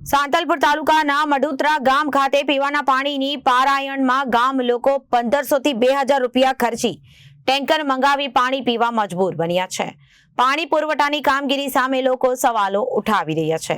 સાંતલપુર તાલુકાના મડુતરા ગામ ખાતે પીવાના પાણીની પારાયણમાં ગામ લોકો પંદરસો થી બે હજાર રૂપિયા ખર્ચી ટેન્કર મંગાવી પાણી પીવા મજબૂર બન્યા છે. પાણી પુરવઠાની કામગીરી સામે લોકો સવાલો ઉઠાવી રહ્યા છે.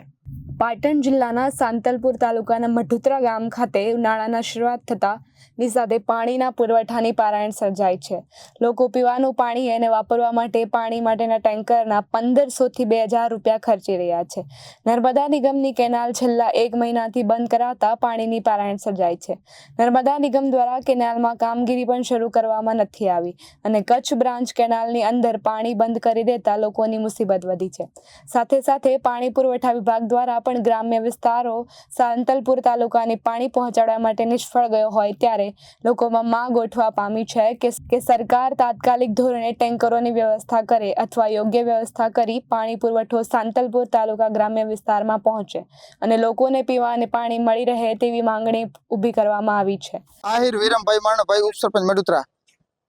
પાટણ જિલ્લાના સાંતલપુર તાલુકાના મઢુત્રા ગામ ખાતે ઉનાળાના શરૂઆત થતા ની સાથે પાણીના પુરવઠાની પારાયણ સર્જાય છે. લોકો પીવાનું પાણી એને વાપરવા માટે પાણી માટેના ટેન્કરના પંદરસોથી બે હજાર રૂપિયા ખર્ચી રહ્યા છે. નર્મદા નિગમની કેનાલ છેલ્લા એક મહિનાથી બંધ કરાતા પાણીની પારાયણ સર્જાય છે. નર્મદા નિગમ દ્વારા કેનાલમાં કામગીરી પણ શરૂ કરવામાં નથી આવી અને કચ્છ બ્રાન્ચ કેનાલની અંદર પાણી બંધ કરી દેતા લોકોની મુસીબત વધી છે. સાથે સાથે પાણી પુરવઠા વિભાગ દ્વારા પણ ગ્રામ્ય વિસ્તારો સાંતલપુર તાલુકાને પાણી પહોંચાડવા માટે નિષ્ફળ ગયો હોય ત્યારે લોકોમાં માં ગોઠવા પામી છે કે સરકાર તાત્કાલિક ધોરણે ટેન્કરોની વ્યવસ્થા કરે અથવા યોગ્ય વ્યવસ્થા કરી પાણી પુરવઠો સાંતલપુર તાલુકા ગ્રામ્ય વિસ્તારમાં પહોંચે અને લોકોને પીવાને પાણી મળી રહે તેવી માંગણી ઊભી કરવામાં આવી છે. આહિર વિરમભાઈ માણભાઈ, ઉપસરપંચ મડુતરા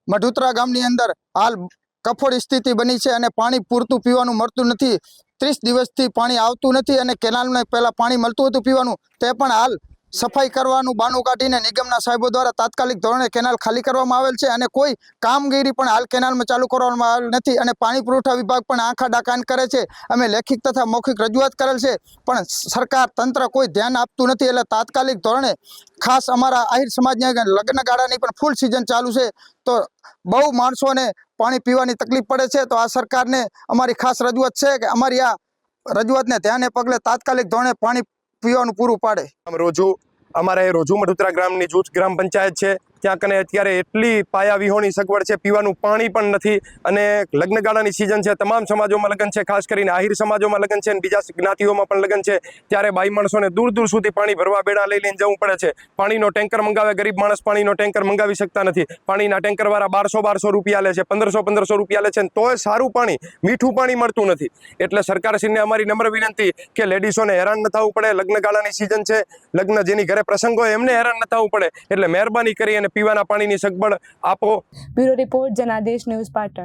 મઢુતરા ગામની અંદર હાલ કફોડ સ્થિતિ બની છે અને પાણી પૂરતું પીવાનું મળતું નથી. ત્રીસ દિવસથી પાણી આવતું નથી અને કેનાલને પહેલાં પાણી મળતું હતું પીવાનું, તે પણ હાલ સફાઈ કરવાનું બાનું કાઢીને નિગમના સાહેબો દ્વારા તાત્કાલિક ધોરણે કેનાલ ખાલી કરવામાં આવેલ છે અને કોઈ કામગીરી પણ હાલ કેનાલમાં ચાલુ કરવામાં આવેલ નથી અને પાણી પુરવઠા વિભાગ પણ આંખા ડાકાન કરે છે. અમે લેખિત તથા મૌખિક રજૂઆત કરેલ છે, પણ સરકાર તંત્ર કોઈ ધ્યાન આપતું નથી એટલે તાત્કાલિક ધોરણે ખાસ અમારા આહિર સમાજની લગ્નગાળાની લગ્ન પણ ફૂલ સિઝન ચાલુ છે. તો બહુ માણસોને પાણી પીવાની તકલીફ પડે છે, તો આ સરકારને અમારી ખાસ રજૂઆત છે કે અમારી આ રજૂઆતને ધ્યાને પગલે તાત્કાલિક ધોરણે પાણી પીવાનું પૂરું પાડે. રોજુ અમારે રોજુ મઢુતરા ગ્રામની જૂથ ગ્રામ પંચાયત છે. ત્યાં કને અત્યારે એટલી પાયા વિહોણી સગવડ છે, પીવાનું પાણી પણ નથી અને લગ્નગાળાની સિઝન છે, તમામ સમાજોમાં લગ્ન છે, ખાસ કરીને આહિર સમાજોમાં લગ્ન છે અને બીજા જ્ઞાતિઓમાં પણ લગ્ન છે, ત્યારે બાઈ માણસોને દૂર દૂર સુધી પાણી ભરવા બેડા લઈ લઈને જવું પડે છે. પાણીનો ટેન્કર મંગાવે, ગરીબ માણસ પાણીનો ટેન્કર મંગાવી શકતા નથી. પાણીના ટેન્કરવાળા બારસો બારસો રૂપિયા લે છે, પંદરસો પંદરસો રૂપિયા લે છે તોય સારું પાણી, મીઠું પાણી મળતું નથી. એટલે સરકારશ્રીને અમારી નમ્ર વિનંતી કે લેડીઝોને હેરાન ન થવું પડે, લગ્નગાળાની સિઝન છે, લગ્ન જેની ઘરે પ્રસંગ હોય એમને હેરાન ન થવું પડે. એટલે મહેરબાની કરી અને પીવાના પાણીની સગવડ આપો. Bureau report Janadesh news Patan.